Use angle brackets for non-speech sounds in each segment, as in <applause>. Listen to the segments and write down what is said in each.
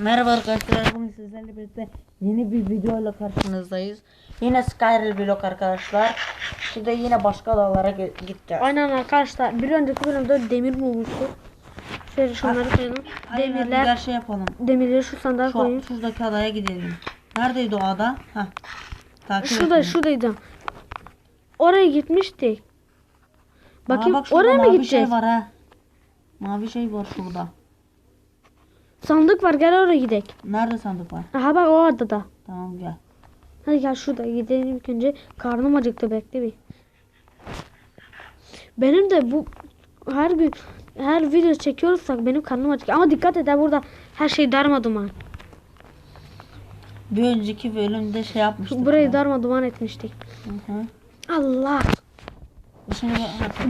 Merhaba arkadaşlar bugün sizlerle birlikte yeni bir videoyla karşınızdayız. Yine Skyrim vlog arkadaşlar. Şimdi yine başka dağlara gideceğiz. Aynen arkadaşlar bir önceki bölümde demir bulmuştuk. Şöyle şunları koyalım. Demirler, gel şey yapalım. demirleri şu sandığa Şu, koyayım. şuradaki adaya gidelim. Neredeydi o ada? Heh. Takip Şurada beni. şuradaydı. Oraya gitmiştik. Aa, Bakayım bak şurada oraya mı mavi gideceğiz? şey var ha. Mavi şey var şurada. Sandık var gel oraya gidelim. Nerede sandık var? Aha bak o adada. Tamam gel. Hadi gel şurada gidelim ilk önce. Karnım acıktı bekle bir. Benim de bu her gün her video çekiyorsak benim karnım acıktı. Ama dikkat et burada her şey darmaduman. Bir önceki bölümde şey yapmıştık. Burayı ya. darmaduman etmiştik. Hı hı. Allah. Şimdi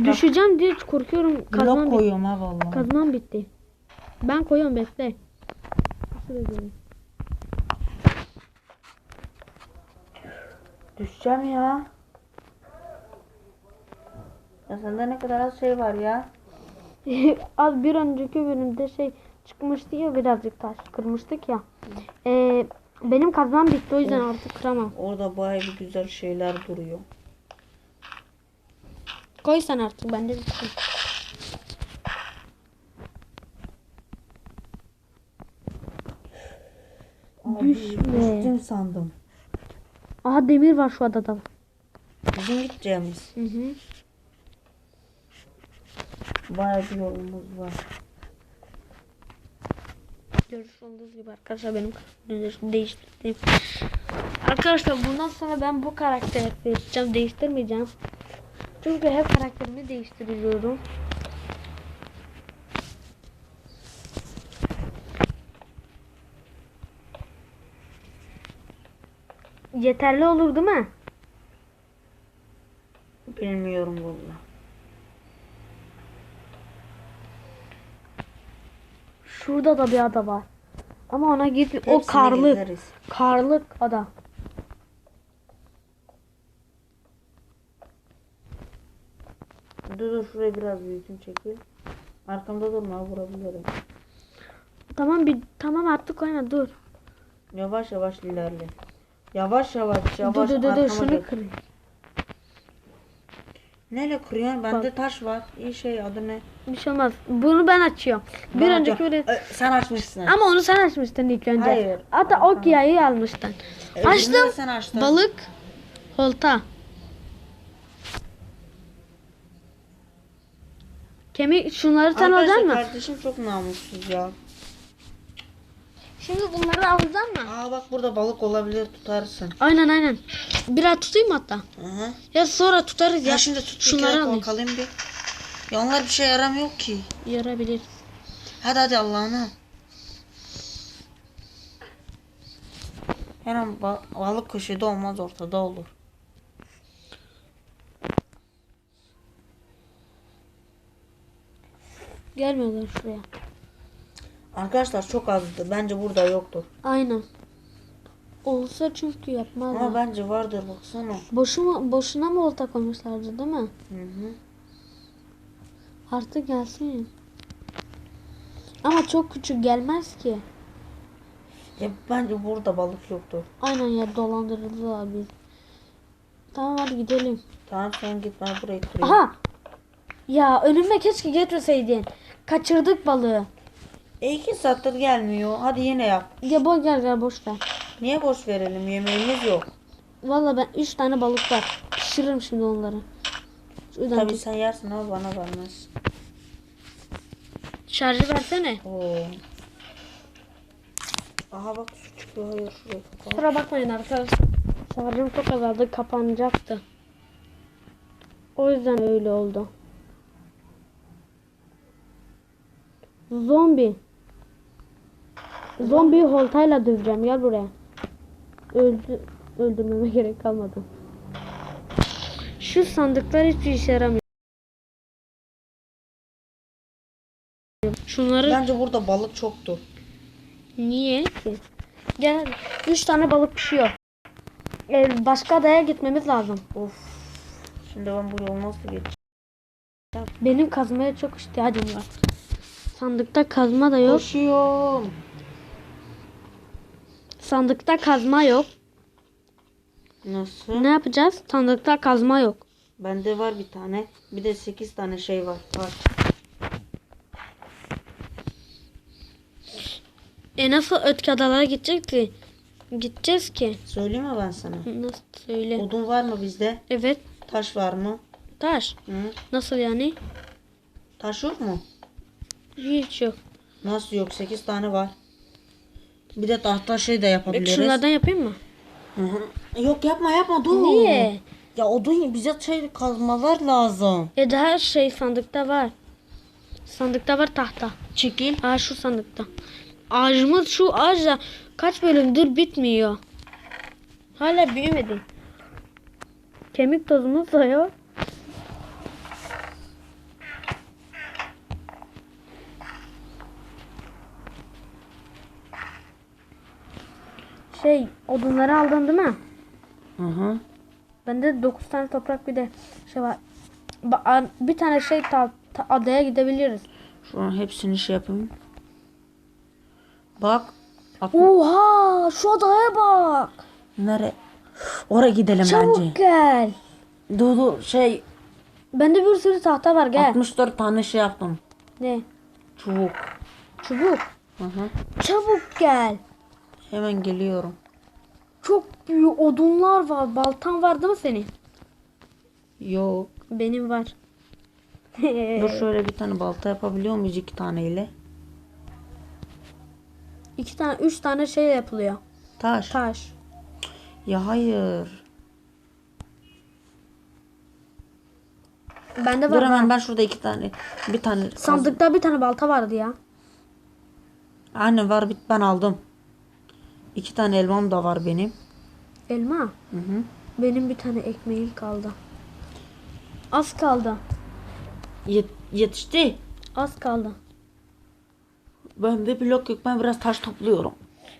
Düşeceğim diye korkuyorum. Kazmam, blok koyuyorum ha vallahi. kazmam bitti. Ben koyuyorum bekle. Koyayım. Düşeceğim ya. Ya sende ne kadar az şey var ya. <laughs> Az bir önceki bölümde şey çıkmıştı ya birazcık taş kırmıştık ya. Ee, benim kazmam bitti o yüzden artık kıramam. Orada bayağı bir güzel şeyler duruyor. Koy sen artık bende bitti. Düşme. Düştüm sandım. Aha demir var şu adada. Bizim gideceğimiz. Hı hı. Bayağı bir yolumuz var. Olduğunuz gibi arkadaşlar benim karakterimi değiştirdim. Arkadaşlar bundan sonra ben bu karakteri seçeceğim. Değiştirmeyeceğim. Çünkü hep karakterimi değiştiriyorum. Yeterli olur değil mi? Bilmiyorum valla. Şurada da bir ada var. Ama ona git. O Hepsini karlı. gezeriz. Karlık ada. Dur dur şurayı biraz büyütün çekil. Arkamda durma vurabilirim. Tamam bir tamam artık koyma dur. Yavaş yavaş ilerle. Yavaş yavaş yavaş dur dur dur, dur arkama şunu gel. kırayım. Neyle kırıyorsun? Bende taş var. İyi şey adı ne? Bir şey olmaz. Bunu ben açıyorum. Bir Bana önceki böyle Ö, Sen açmışsın. ama onu sen açmıştın ilk önce. Hayır. Hatta ok yayı almıştın. Öbürünü de Açtım. Sen açtın. Balık, olta. Kemik şunları sen Arkadaşlar alacaksın mı? kardeşim çok namussuz ya. Şimdi bunları alacaksın mı? Aa bak burada balık olabilir tutarsın. Aynen aynen. Biraz tutayım hatta. Hı hı. Ya sonra tutarız ya. Ya şimdi tut Şunları alayım. bakalım bir. Ya onlar bir şey yaramıyor ki. Yarabilir. Hadi hadi Allah'ını. Her an ba- balık köşede olmaz ortada olur. Gelmiyorlar şuraya. Arkadaşlar çok azdı. Bence burada yoktur. Aynen. Olsa çünkü yapmazlar. Ama bence vardır baksana. Boşuna, boşuna mı olta koymuşlardı değil mi? Hı hı. Artık gelsin. Ama çok küçük gelmez ki. Ya bence burada balık yoktur. Aynen ya dolandırıldılar biz. Tamam hadi gidelim. Tamam sen git ben burayı kırayım. Aha! Ya önüme keşke getirseydin. Kaçırdık balığı. E iki saattir gelmiyor. Hadi yine yap. Ya boş gel gel boş ver. Niye boş verelim? Yemeğimiz yok. Valla ben 3 tane balık var. Pişiririm şimdi onları. Şuradan Tabii tut. sen yersin ama bana vermez. Şarjı versene. Oo. Aha bak su çıkıyor. Hayır şuraya kapat. Kusura bakmayın arkadaşlar. Şarjım çok azaldı kapanacaktı. O yüzden öyle oldu. Zombi. Zombiyi holtayla döveceğim. Gel buraya. Öldü, öldürmeme gerek kalmadı. Şu sandıklar hiçbir işe yaramıyor. Şunları Bence burada balık çoktur. Niye ki? Gel. Üç tane balık pişiyor. Ee, başka adaya gitmemiz lazım. Of. Şimdi ben bu yolu nasıl geçeceğim? Benim kazmaya çok ihtiyacım var. Sandıkta kazma da yok. Koşuyorum. Sandıkta kazma yok. Nasıl? Ne yapacağız? Sandıkta kazma yok. Bende var bir tane. Bir de 8 tane şey var. Var. E nasıl ötki adalara gidecek ki? Gideceğiz ki. Söyleyeyim mi ben sana? Nasıl söyle. Odun var mı bizde? Evet. Taş var mı? Taş. Hı? Nasıl yani? Taş yok mu? Hiç yok. Nasıl yok? 8 tane var. Bir de tahta şey de Peki yapabiliriz. şunlardan yapayım mı? Hı hı. Yok yapma yapma dur. Niye? Ya odun bize şey kazmalar lazım. E daha şey sandıkta var. Sandıkta var tahta. Çekil. Aa şu sandıkta. Ağacımız şu ağaç da kaç bölümdür bitmiyor. Hala büyümedi. Kemik tozumuz da yok. Şey odunları aldın değil mi? Hı hı. Bende 9 tane toprak bir de şey var. Ba- Bir tane şey ta- ta- adaya gidebiliriz. Şu an hepsini şey yapayım. Bak. At- Oha şu adaya bak. Nere? Oraya gidelim Çabuk bence. gel. Dur dur şey Bende bir sürü tahta var gel. 64 tane şey yaptım. Ne? Çubuk. Çubuk. Hı hı. Çabuk gel. Hemen geliyorum. Çok büyük odunlar var. Baltan var değil mi senin? Yok. Benim var. Dur <laughs> şöyle bir tane balta yapabiliyor muyuz iki taneyle? İki tane, üç tane şey yapılıyor. Taş. Taş. Ya hayır. Bende Dur var. hemen var. ben şurada iki tane bir tane Sandıkta bir tane balta vardı ya. Aynen var ben aldım. İki tane elmam da var benim. Elma. Hı hı. Benim bir tane ekmeğim kaldı. Az kaldı. Yet- yetişti. Az kaldı. Ben de blok yok ben biraz taş topluyorum.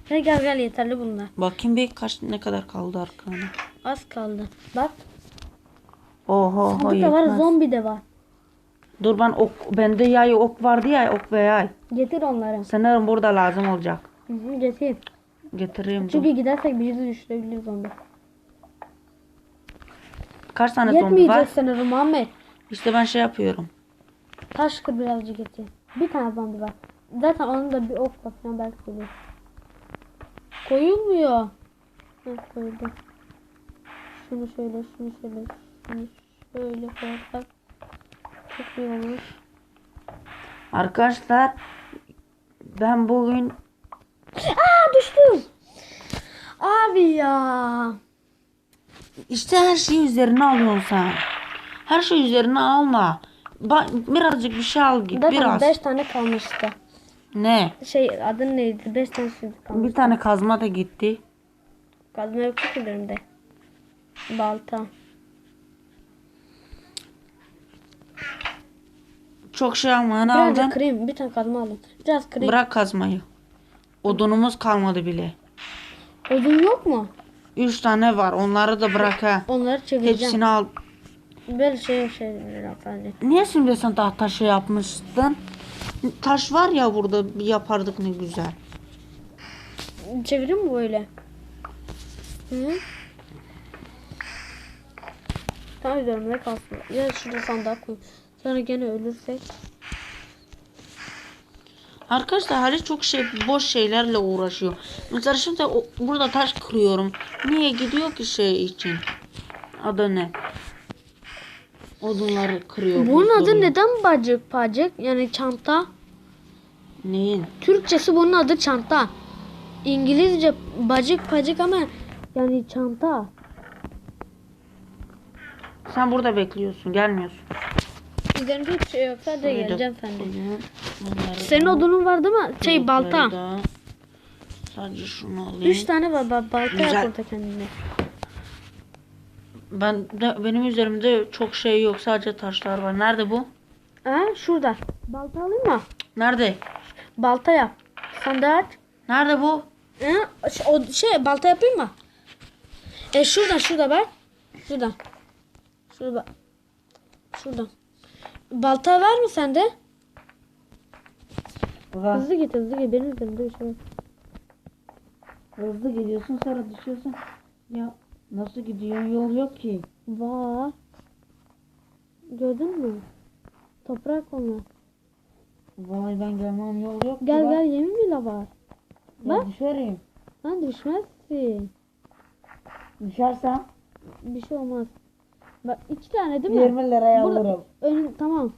Hadi gel gel yeterli bunlar. Bakayım bir kaç ne kadar kaldı arkana. Az kaldı. Bak. Oho ho Sandıkta var zombi de var. Dur ben ok bende yay ok vardı ya ok ve yay. Getir onları. Sanırım burada lazım olacak. Hı hı, getir. Getireyim dur. Çünkü gidersek bizi düşürebilir zombi. Kaç tane zombi Yetmeyecek var? sanırım Muhammed. İşte ben şey yapıyorum. Taş kır birazcık getir. Bir tane zombi var. Zaten onun da bir ok bakacağım belki gelir. Koyulmuyor. Heh, koydu. Şunu şöyle, şunu şöyle, şunu şöyle koyarsak çok iyi olur. Arkadaşlar ben bugün Aa düştüm. Abi ya. işte her şeyi üzerine alıyorsun sen. Her şeyi üzerine alma. Ba- birazcık bir şey al git Zaten biraz. 5 tane kalmıştı. Ne? Şey adı neydi? 5 tane kalmıştı. Bir tane kazma da gitti. Kazma yok ki elimde. Balta. Çok şey alma ne aldın? kırayım. Bir tane kazma aldım. Biraz kırayım. Bırak kazmayı. Odunumuz kalmadı bile. Odun yok mu? Üç tane var onları da bırak ha. Onları çevireceğim. Hepsini al. Böyle şey şey sadece. Niye şimdi sen tahta şey yapmıştın? Taş var ya burada yapardık ne güzel. Çevireyim mi böyle? Hı? Tamam üzerimde kalsın. Ya şurada sandığa koy. Sonra gene ölürsek. Arkadaşlar Halis çok şey boş şeylerle uğraşıyor. Mesela şimdi o- burada taş kırıyorum. Niye gidiyor ki şey için? Adı ne? Odunları kırıyor. Bunun adı buzduruyor. neden bacık pacık? Yani çanta. Neyin? Türkçesi bunun adı çanta. İngilizce bacık pacık ama yani çanta. Sen burada bekliyorsun gelmiyorsun. Üzerimde hiçbir şey yok. Da geleceğim. Bunları Senin odunun var değil mi? Şey balta. da- Sadece şunu alayım. Üç tane var. ba- Balta Güzel. yap orada kendine. Ben de, benim üzerimde çok şey yok. Sadece taşlar var. Nerede bu? Ha şurada. Balta alayım mı? Nerede? Balta yap. Sandığı aç. Nerede bu? Ha, o şey balta yapayım mı? E şuradan şurada bak. Şuradan. Şurada. Şuradan. Balta var mı sende? Var. Hızlı git hızlı git. Benim üzerimde bir şey. Hızlı gidiyorsun sonra düşüyorsun. Ya nasıl gidiyorsun yol yok ki. Var. Gördün mü? Toprak onlar. Vay ben gelmem yol yok ki. Gel bak. gel yemin bile var. Ya bak. düşerim. Lan düşmezsin. Düşersem Bir şey olmaz. Bak iki tane değil mi? 20 liraya Burada- alırım. Ön, tamam.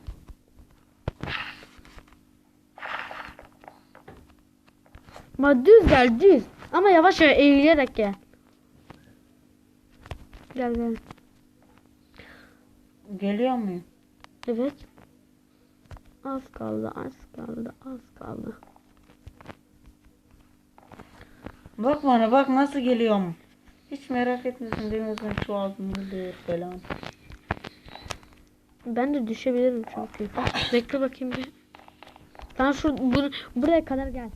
Ma düz gel düz. Ama yavaş yavaş eğilerek gel. Gel gel. Geliyor muyum? Evet. Az kaldı, az kaldı, az kaldı. Bak bana bak nasıl geliyorum. Hiç merak etmesin demiyorsun şu ağzını diyor falan. Ben de düşebilirim çünkü. Bekle bakayım bir. Sen şu bur- buraya kadar gel.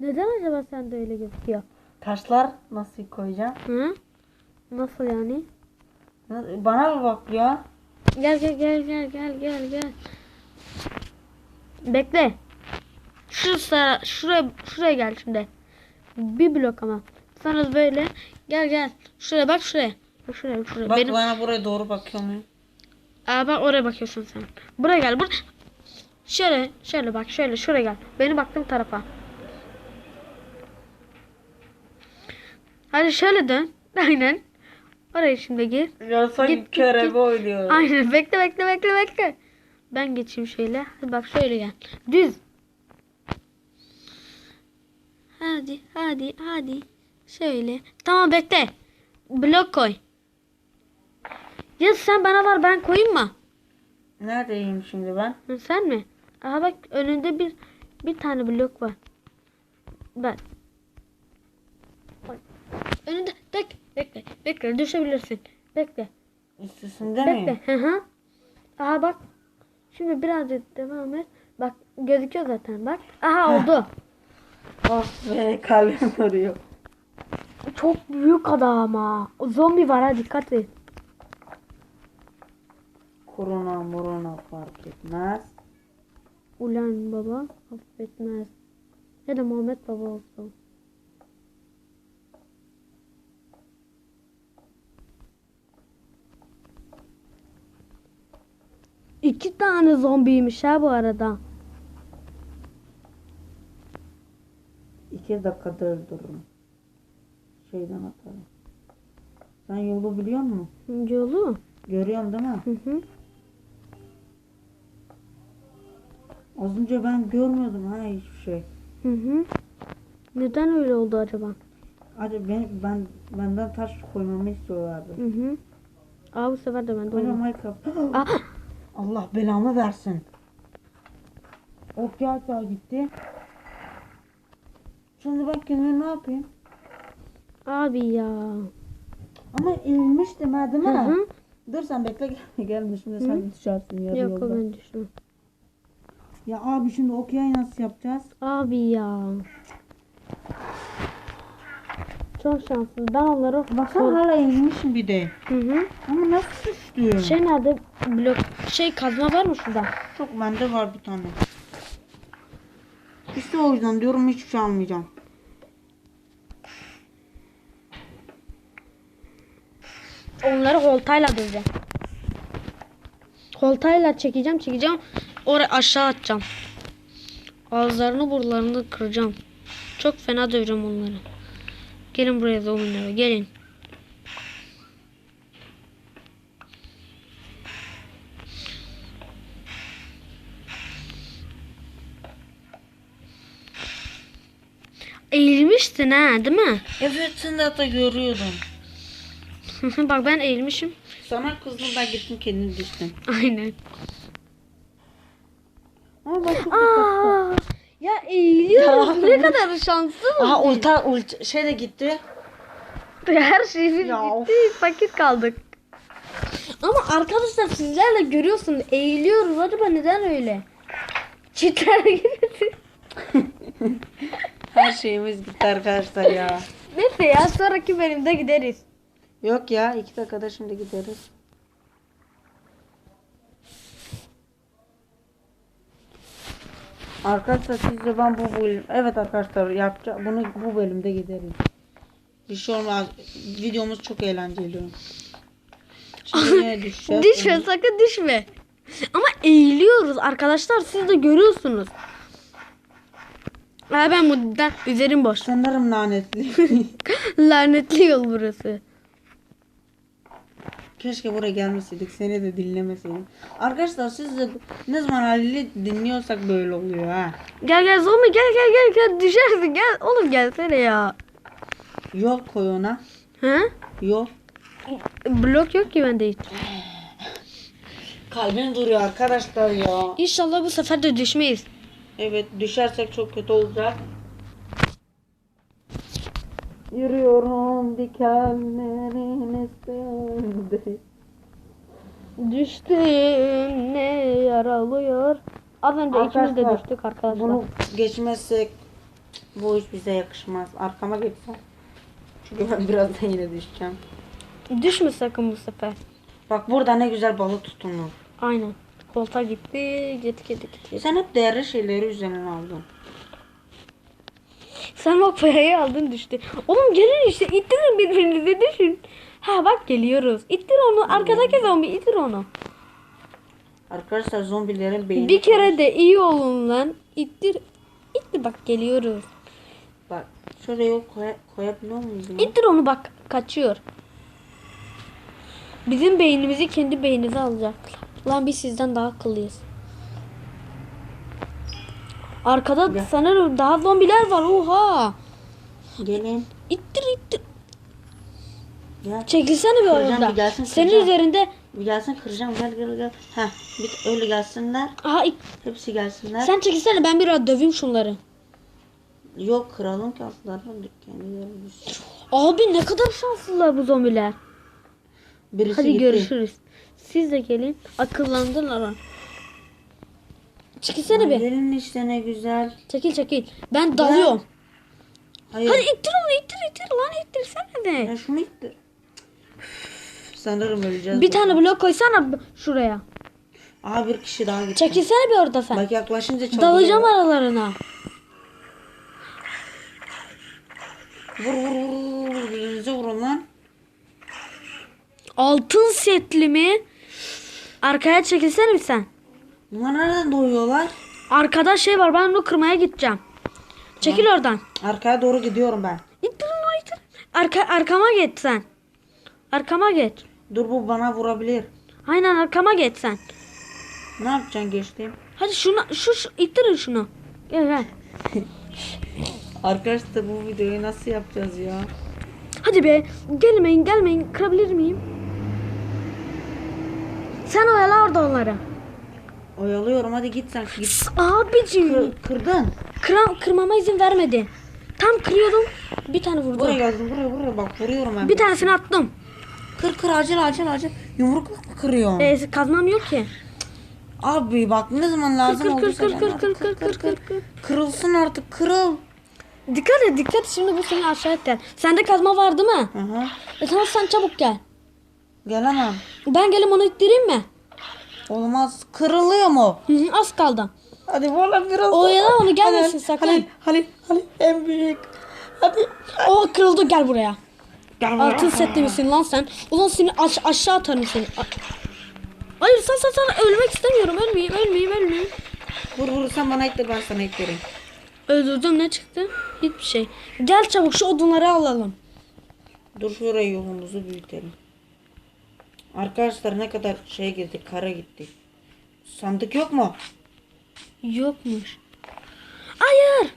Neden acaba sen de öyle gözüküyor? Taşlar nasıl koyacağım? Hı? Nasıl yani? Bana mı bak ya? Gel gel gel gel gel gel gel. Bekle. Şu sıra, şuraya şuraya gel şimdi. Bir blok ama. Sonra böyle gel gel. Şuraya bak şuraya. Bak şuraya bak şuraya. Bak Benim bana buraya doğru bakıyor muyum? Aa bak oraya bakıyorsun sen. Buraya gel. Bur şöyle şöyle bak şöyle şuraya gel. Benim baktığım tarafa. Hadi şöyle dön. <laughs> Aynen. Oraya şimdi gir. Ya sanki Git, körebe git. oynuyor. Aynen bekle bekle bekle bekle. Ben geçeyim şöyle. Hadi bak şöyle gel. Düz. Hadi hadi hadi. Şöyle. Tamam bekle. Blok koy. Ya sen bana var ben koyayım mı? Neredeyim şimdi ben? Hı, Sen mi? Aha bak önünde bir bir tane blok var. Bak. Önünde bek bekle bekle düşebilirsin. Bekle. Üstüsünde miyim? Bekle. Hı hı. Aha bak. Şimdi birazcık devam et. Bak gözüküyor zaten bak. Aha oldu. Of be kalbim vuruyor. Çok büyük adam ama. Zombi var ha dikkat et. Korona morona fark etmez. Ulan baba affetmez. Ya da Muhammed baba olsun. İki tane zombiymiş ha bu arada. İki dakikada öldürürüm. Şeyden atarım. Sen yolu biliyor musun? Yolu. Görüyorsun değil mi? Hı hı. Az önce ben görmüyordum ha hiçbir şey. Hı hı. Neden öyle oldu acaba? Hadi ben, ben benden taş koymamı istiyorlardı. Hı hı. Aa bu sefer de ben de Hocam. Minecraft. <gasps> Allah belamı versin. Ok gel gitti. Şimdi ben kendime ne yapayım? abi ya. Ama ha mi? Hı hı. Dur sen bekle gel- gelme şimdi sen düşersin yarı Yok yolda. ben düştüm. Ya abi şimdi okey nasıl yapacağız? Abi ya. Çok şanssız. Ben onları Baksana hala eğilmişim bir de. Hı hı. Ama nasıl düştüm? Şey nerede? Blok şey kazma var mı şurada? Çok bende var bir tane. İşte o yüzden diyorum hiçbir şey almayacağım. Onları holtayla döveceğim. Holtayla çekeceğim çekeceğim. Oraya aşağı atacağım. Ağızlarını burlarını kıracağım. Çok fena döveceğim onları. Gelin buraya zombiler gelin. Eğilmiştin ha değil mi? Evet sen de hatta görüyordun. <laughs> Bak ben eğilmişim. Sana kızdım ben gittim kendim düştüm. Aynen. Aa, ya eğiliyoruz. ne kadar şanslı mı? Aha ulta, ulta şey de gitti. Her şeyimiz Ya gitti. Paket kaldık. Ama arkadaşlar sizlerle görüyorsunuz eğiliyoruz. Acaba neden öyle? Çitler gibi. <laughs> Her şeyimiz gitti arkadaşlar ya. Neyse ya sonraki bölümde gideriz. Yok ya iki dakikada şimdi gideriz. Arkadaşlar sizce ben bu bölüm evet arkadaşlar yapacağım bunu bu bölümde gideriz. Bir şey olmaz. Videomuz çok eğlenceli. Şimdi düşeceğiz. Düşme sakın düşme. Ama eğiliyoruz arkadaşlar siz de görüyorsunuz. Ha ben buradan üzerim boş. Sanırım lanetli. <laughs> Lanetli yol burası. Keşke buraya gelmeseydik. Seni de dinlemeseydik. Arkadaşlar siz de ne zaman Halil'i dinliyorsak böyle oluyor ha. Gel gel zombi gel gel gel gel düşersin gel. Oğlum gelsene ya. Yok koy ona. Ha? Yok. Blok yok ki bende hiç. Kalbim duruyor arkadaşlar ya. İnşallah bu sefer de düşmeyiz. Evet düşersek çok kötü olacak. Yürüyorum dikenlerin üstünde. Düştüm ne yaralıyor. Az önce ikimiz de Arkadaşlar, düştük arkadaşlar. Bunu geçmezsek bu iş bize yakışmaz. Arkama geçsem. Çünkü ben <laughs> birazdan yine düşeceğim. Düşme sakın bu sefer. Bak burada ne güzel balık tutunur. Aynen. Koltuğa gitti. Git git git. git. Sen hep değerli şeyleri üzerine aldın. Sen bak payayı aldın düştü. Oğlum gelin işte ittirin birbirinizi düşün. Ha bak geliyoruz. İttir onu. Arkadaki zombi ittir onu. Arkadaşlar zombilerin beyni. Bir kere de iyi olun lan. İttir. İttir bak geliyoruz. Bak şuraya koy koyabiliyor muyuz? İttir onu bak kaçıyor. Bizim beynimizi kendi beyninize alacaklar. Lan biz sizden daha akıllıyız. Arkada Gel. sanırım daha zombiler var. Oha. Gelin. İttir ittir. Gel. Çekilsene bir Kıracağım, orada. bir gelsin, Senin kıracağım. üzerinde. Bir gelsin kıracağım gel gel gel. Heh bir öyle gelsinler. Aha it- Hepsi gelsinler. sen çekilsene ben biraz döveyim şunları. Yok kıralım ki kendileri düşsün. Abi ne kadar şanslılar bu zombiler. Birisi Hadi gitti. görüşürüz. Siz de gelin. Akıllandılar lan. Çekilsene bir. Gelin işte ne güzel. Çekil çekil. Ben dalıyorum. Hayır. Hadi ittir onu ittir ittir lan ittirsene de. Ya şunu ittir. Sanırım öleceğiz. Bir tane blok koysana b- şuraya. Aa bir kişi daha gitti. Çekilsene bir orada sen. Bak yaklaşınca çalıyor. Dalacağım aralarına. Vur vur vur vur vur. Birbirinize vurun lan. Altın setli mi? Arkaya çekilsene bir sen. Bunlar nereden doğuyorlar? Arkada şey var ben onu kırmaya gideceğim. Çekil oradan. Arkaya doğru gidiyorum ben. İttir onu ittir. Arka, arkama geç sen. Arkama geç. Dur bu bana vurabilir. Aynen arkama geç sen. Ne yapacaksın geçtiğim? Hadi şunu şu, şu ittirin şunu. Gel gel. <laughs> Arkadaşlar bu videoyu nasıl yapacağız ya? Hadi be. Gelmeyin gelmeyin. Kırabilir miyim? Sen oyala orada onları. Oyalıyorum hadi git sen git. Abicim. Kır- kırdın. Kıra, kırmama izin vermedi. Tam kırıyordum. Bir tane vurdu. Buraya geldim buraya buraya bak vuruyorum ben. Bir tanesini attım. Kır kır acil acil acil. Yumrukla mı kırıyorsun? Ee, kazmam yok ki. Abi bak ne zaman lazım kır, kır, kır, kır, Hadi kır, kır, kır, kır, kır. Kırılsın artık kırıl. Dikkat et dikkat. Şimdi bu seni aşağı etter. Sende kazma var değil mi? Hı hı. E tamam sen çabuk gel. Gelemem. Ben gelip onu ittireyim mi? Olmaz. Kırılıyor mu? Hı hı, az kaldı. Hadi valla biraz daha. Oyala onu gelmesin Halil, sakın. Halil, Halil, Halil en büyük. Hadi. O kırıldı gel buraya. Gel buraya. Altın setli misin lan sen? Ulan seni aş aşağı atarım seni. A- Hayır sen sen sen ölmek istemiyorum. Ölmeyeyim ölmeyeyim ölmeyeyim. Vur vur sen bana ittir ben sana ittireyim. Öldürdüm ne çıktı? Hiçbir şey. Gel çabuk şu odunları alalım. Dur şuraya yolumuzu büyütelim. Arkadaşlar ne kadar şey girdik, kara gittik. Sandık yok mu? Yokmuş. Hayır.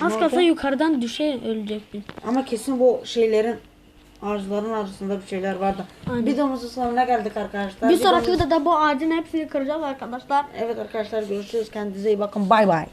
Az kalsa yukarıdan düşe ölecektin. Ama kesin bu şeylerin ağaçların arasında bir şeyler vardı. Aynen. Videomuzun sonuna geldik arkadaşlar. Bir sonraki videoda bu ağacın hepsini kıracağız arkadaşlar. Evet arkadaşlar görüşürüz. Kendinize iyi bakın. Bay bay.